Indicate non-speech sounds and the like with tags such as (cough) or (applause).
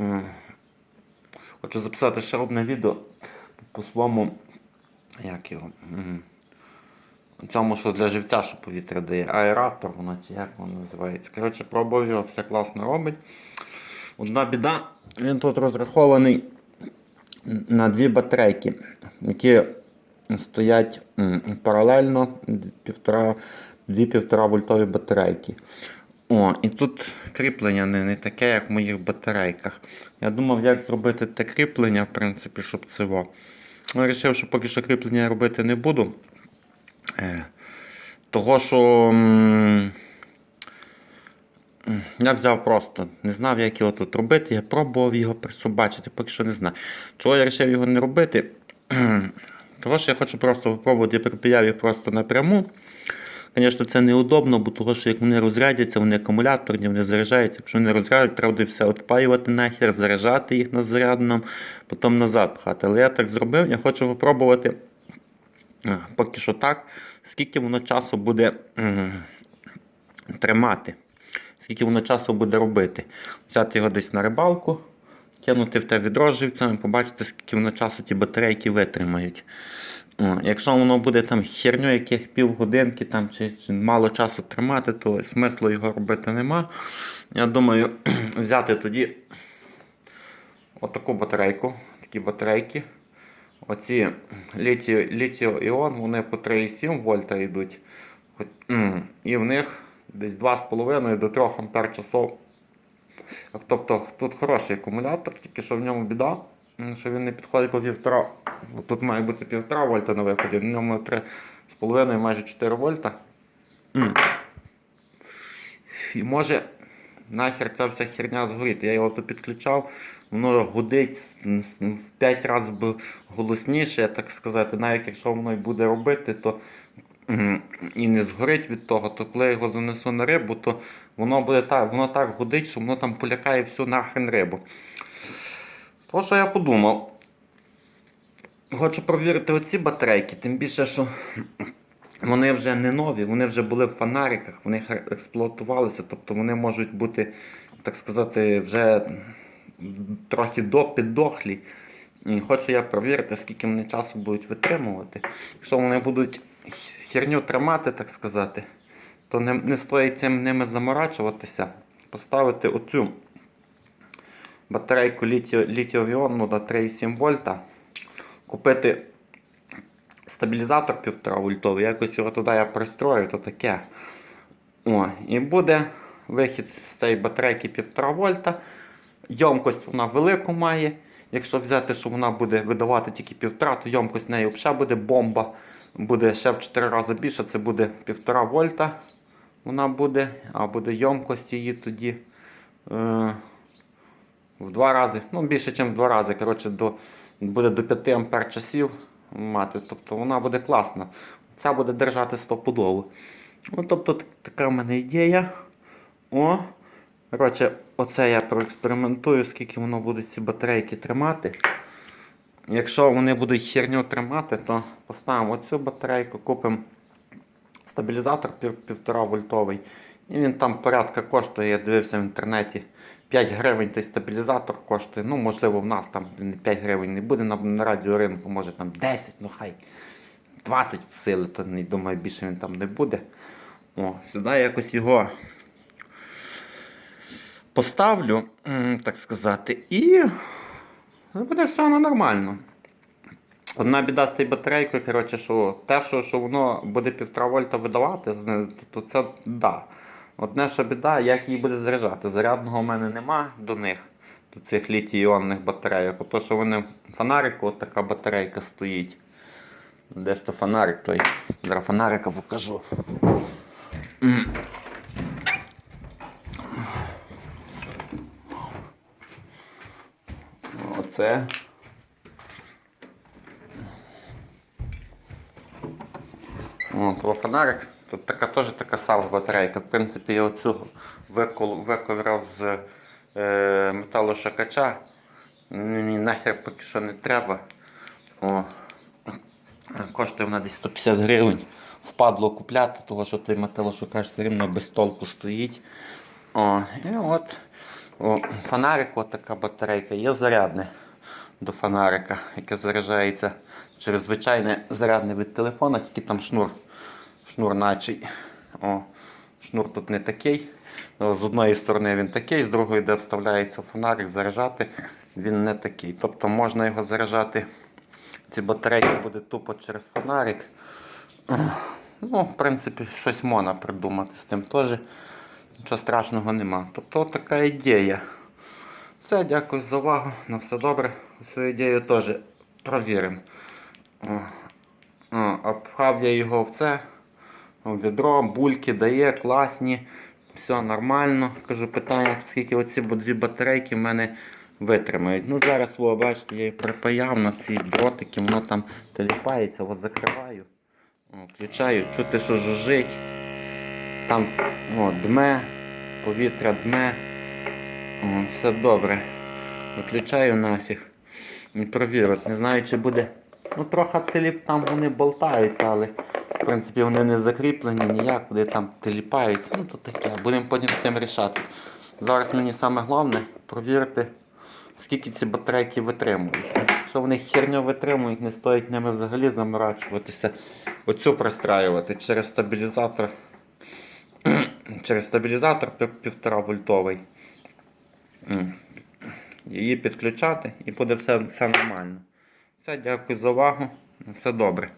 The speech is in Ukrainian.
М. Хочу записати ще одне відео по своєму. Як його? Цьому, що для живця, що повітря дає. Аератор, воно чи як воно називається. Коротше, пробував його, все класно робить. Одна біда, він тут розрахований на дві батарейки, які стоять паралельно півтора, дві півтора вольтові батарейки. О, і тут кріплення не, не таке, як в моїх батарейках. Я думав, як зробити те кріплення, в принципі, щоб во. Ну, Вирішив, що поки що кріплення я робити не буду. Е, того, що м, я взяв просто, не знав, як його тут робити. Я пробував його присобачити, поки що не знаю. Чого я вирішив його не робити? (clears throat) Того, що я хочу просто спробувати, я припаяв їх просто напряму. Звісно, це неудобно, бо того, що як вони розрядяться, вони акумуляторні, вони заряджаються. Якщо вони розрядять, треба буде все відпаювати нахер, заряджати їх на зарядному, потім назад пхати. Але я так зробив, я хочу спробувати поки що так, скільки воно часу буде тримати, скільки воно часу буде робити. Взяти його десь на рибалку, кинути в те відро побачити, скільки воно часу ті батарейки витримають. Якщо воно буде там херню, яких півгодинки там, чи, чи мало часу тримати, то смислу його робити нема. Я думаю, (clears throat) взяти тоді отаку батарейку, такі батарейки. Оці літіо, літіо-іон, вони по 3,7 вольта йдуть. І в них десь 2,5 до 3 ампер часов. Тобто тут хороший акумулятор, тільки що в ньому біда, що він не підходить по півтора. Тут має бути півтора вольта на виході, в ньому 3,5 майже 4 вольта. І може нахер ця вся херня згоріти. Я його тут підключав, воно гудить в 5 разів голосніше, так сказати. Навіть якщо воно і буде робити, то і не згорить від того, то коли я його занесу на рибу, то воно буде так, воно так гудить, що воно там полякає всю нахрен рибу. То, що я подумав, хочу провірити оці батарейки, тим більше, що вони вже не нові, вони вже були в фонариках, вони експлуатувалися, тобто вони можуть бути, так сказати, вже трохи до піддохлі. І хочу я провірити, скільки вони часу будуть витримувати. Якщо вони будуть херню тримати, так сказати, то не, не стоїть цим ними заморачуватися. Поставити оцю батарейку літіо, літіо-іонну на 3,7 вольта, купити стабілізатор 1,5 вольтовий, якось його туди я пристрою, то таке. О, і буде вихід з цієї батарейки 1,5 вольта. Йомкость вона велику має. Якщо взяти, що вона буде видавати тільки 1,5, то йомкость неї взагалі буде бомба. Буде ще в 4 рази більше, це буде 1,5 вольта. Вона буде, а буде йомкость її тоді е, в 2 рази, ну більше, ніж в 2 рази. Коротше, до, буде до 5 ампер часів мати. Тобто вона буде класна. Ця буде держати стопудово. Ну, тобто така в мене ідея. О, коротше, оце я проекспериментую, скільки воно буде ці батарейки тримати. Якщо вони будуть херню тримати, то поставимо оцю батарейку, купимо стабілізатор пів- 1,5 вольтовий. І він там порядка коштує, я дивився в інтернеті. 5 гривень той стабілізатор коштує. Ну, можливо, в нас там 5 гривень не буде на, на радіоринку, може там 10, ну хай 20 в сили, то не думаю, більше він там не буде. О, сюди якось його поставлю, так сказати, і буде все нормально. Одна біда з тією батарейкою, коротше, що те, що, що воно буде 1,5 вольта видавати, то це да. Одне, що біда, як її буде заряджати. Зарядного в мене нема до них, до цих літій-іонних батарейок. Ото, що вони в фонарику, от така батарейка стоїть. Де ж то фонарик той? Зараз фонарика покажу. Оце. О, фонарик. Тут така теж така сама батарейка. В принципі, я оцю виковирав з е, металошакача. Мені нахер поки що не треба. О. Коштує вона десь 150 гривень. Впадло купляти, тому що той металошукач все рівно без толку стоїть. О, і от О, фонарик, от така батарейка, є зарядне до фонарика, яке заряджається через звичайне зарядне від телефона, тільки там шнур, шнур начий. О, шнур тут не такий. З одної сторони він такий, з другої, де вставляється фонарик, заряджати, він не такий. Тобто можна його заряджати. Ці батарейки буде тупо через фонарик. Ну, в принципі, щось можна придумати з тим теж. Нічого страшного нема. Тобто така ідея. Все, дякую за увагу. На все добре. Цю ідею теж провіримо. О, о, я його в це. В Відро, бульки дає, класні. Все нормально. Кажу, питання, скільки оці дві батарейки в мене витримають. Ну зараз, о, бачите, я її припаяв на ці дротики, воно там теліпається, от закриваю. О, включаю, чути, що жужжить. Там о, дме, повітря дме. О, все добре. Виключаю нафіг. І провірю. Не знаю, чи буде. Ну, трохи теліп там вони болтаються, але в принципі вони не закріплені ніяк, вони там теліпаються. Ну то таке. Будемо потім з тим рішати. Зараз мені саме головне провірити, скільки ці батарейки витримують. Якщо вони херню витримують, не стоїть ними взагалі заморачуватися. Оцю пристраювати через стабілізатор. (clears throat) через стабілізатор пів- півтора вольтовий. Її підключати і буде все, все нормально. Все, дякую за увагу. Все добре.